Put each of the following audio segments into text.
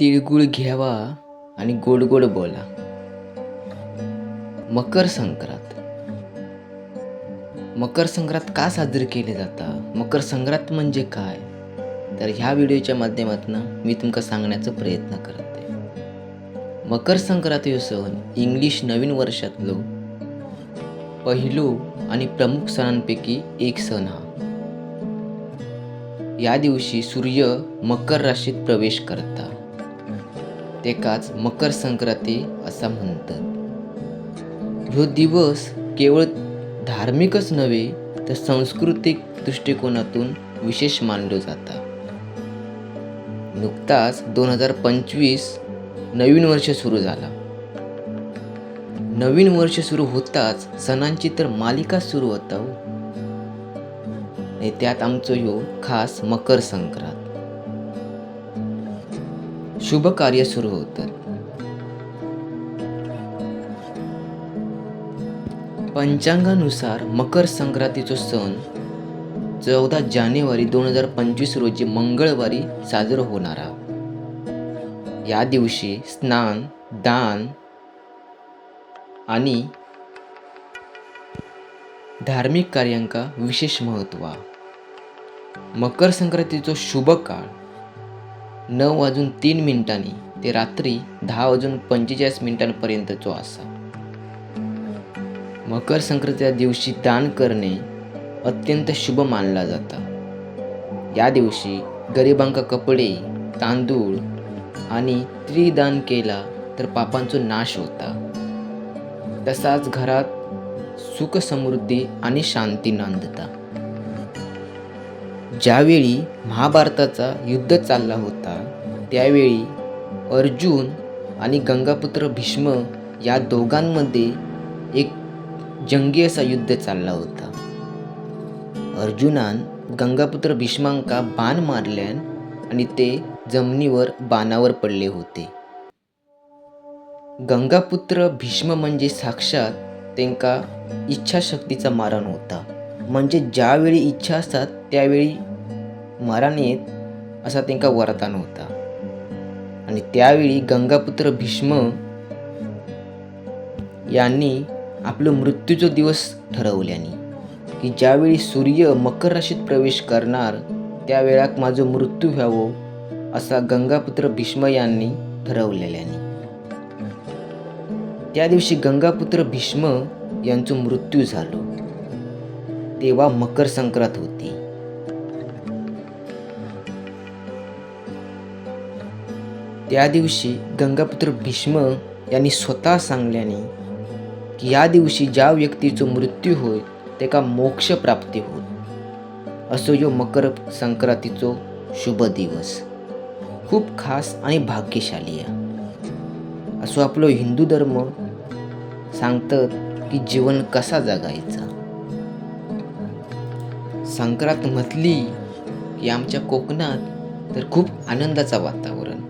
तिळगुळ घ्यावा आणि गोड गोड बोला. मकर संक्रांत. मकर संक्रांत का साजरी केली जाता? मकर संक्रांत म्हणजे काय? तर ह्या व्हिडिओच्या माध्यमातून मी तुमका सांगण्याचा प्रयत्न करते. मकर संक्रांत हे सण इंग्लिश नवीन वर्षातलो पहिलो आणि प्रमुख सणांपैकी एक सण हा. या दिवशी सूर्य मकर राशीत प्रवेश करता. तेकाच मकर संक्रांती असा म्हणतात. ह्यो दिवस केवळ धार्मिकच नव्हे तर सांस्कृतिक दृष्टिकोनातून विशेष मानलो जाता. नुकताच दोन हजार पंचवीस नवीन वर्ष सुरू झाला. नवीन वर्ष सुरू होताच सणांची तर मालिका सुरू होता हो. आणि त्यात आमचो ह्यो खास मकर संक्रांत. शुभ कार्य सुरू होतं. पंचांगानुसार मकर संक्रांतीचा सण चौदा जानेवारी दोन हजार पंचवीस रोजी मंगळवारी साजरा होणारा. या दिवशी स्नान दान आणि धार्मिक कार्यांका विशेष महत्त्व मकर संक्रांतीचो शुभ काळ नऊ वाजून तीन मिनिटांनी ते रात्री दहा वाजून पंचेचाळीस मिनिटांपर्यंतचो असा. मकर संक्रांतीच्या दिवशी दान करणे अत्यंत शुभ मानला जाता. या दिवशी गरिबांका कपडे तांदूळ आणि त्रिदान केला तर पापांचो नाश होता. तसाच घरात सुख समृद्धी आणि शांती नांदता. ज्यावेळी महाभारताचा युद्ध चालला होता त्यावेळी अर्जुन आणि गंगापुत्र भीष्म या दोघांमध्ये एक जंगी असा युद्ध चालला होता. अर्जुनान गंगापुत्र भीष्मांका बाण मारल्यान आणि ते जमिनीवर बाणावर पडले होते. गंगापुत्र भीष्म म्हणजे साक्षात त्यांका इच्छाशक्तीचा मारण होता. म्हणजे ज्यावेळी इच्छा असतात त्यावेळी मरण येत असा त्यांका वरदान होता. आणि त्यावेळी गंगापुत्र भीष्म यांनी आपलं मृत्यूचा दिवस ठरवल्याने की ज्यावेळी सूर्य मकर राशीत प्रवेश करणार त्यावेळाक माझं मृत्यू व्हावं असा गंगापुत्र भीष्म यांनी ठरवलेल्याने. त्या दिवशी गंगापुत्र भीष्म यांचं मृत्यू झालो. तेव्हा मकर संक्रांत होती. त्या दिवशी गंगापुत्र भीष्म यांनी स्वतः सांगल्याने की या दिवशी ज्या व्यक्तीचो मृत्यू होय त्याका मोक्ष प्राप्ती होत असो यो मकर संक्रांतीचो शुभ दिवस. खूप खास आणि भाग्यशाली आहे. असो आपलो हिंदू धर्म सांगतात की जीवन कसा जगायचा? संक्रांत म्हटली की आमच्या कोकणात तर खूप आनंदाचा वातावरण.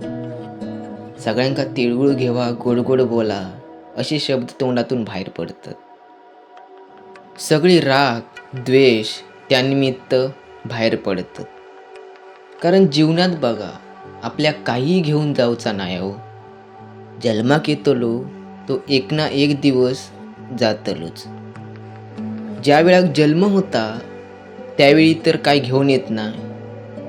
सगळ्यांका तिळगुळ घेवा गोड गोड बोला असे शब्द तोंडातून बाहेर पडतात. सगळी राग द्वेष त्यानिमित्त बाहेर पडतात. कारण जीवनात बघा आपल्या काही घेऊन जाऊचा नाही हो. जन्माक येतलो तो एक ना एक दिवस जातलोच. ज्या वेळाक जन्म होता त्यावेळी तर काय घेऊन येत नाही.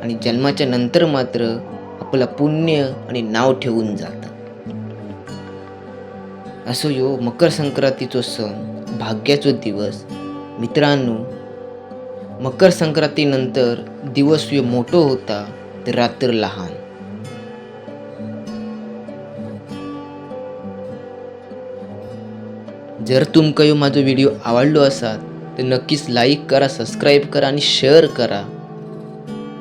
आणि जन्माच्या नंतर मात्र आपलं पुण्य आणि नाव ठेवून जातं. असो यो मकर संक्रांतीचो सण भाग्याचो दिवस. मित्रांनो मकर संक्रांतीनंतर दिवस यो मोठो होता तर रात्र लहान. जर तुमकां ह्यो माझो व्हिडिओ आवडलो असात तर नक्कीच लाईक करा सबस्क्राईब करा आणि शेअर करा.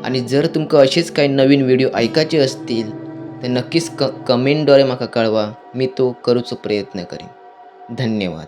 आणि जर तुमका असेच काही नवीन व्हिडिओ ऐकायचे असतील तर नक्कीच क कमेंटद्वारे म्हाका कळवा. मी तो करूचो प्रयत्न करीन. धन्यवाद.